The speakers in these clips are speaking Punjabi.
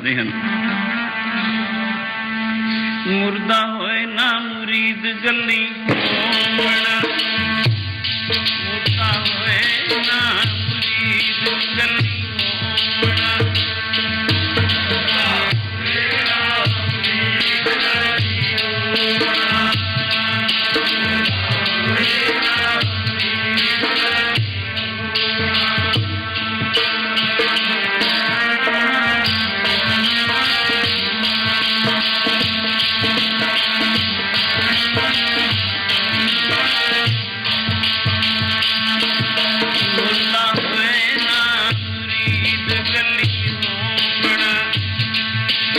ਕਰਦੇ ਹਨ। ਮੁਰਦਾ ਹੋਏ ਨਾ ਮੁਰੀਦ ਜੱਲੀ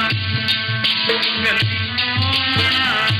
Thank you.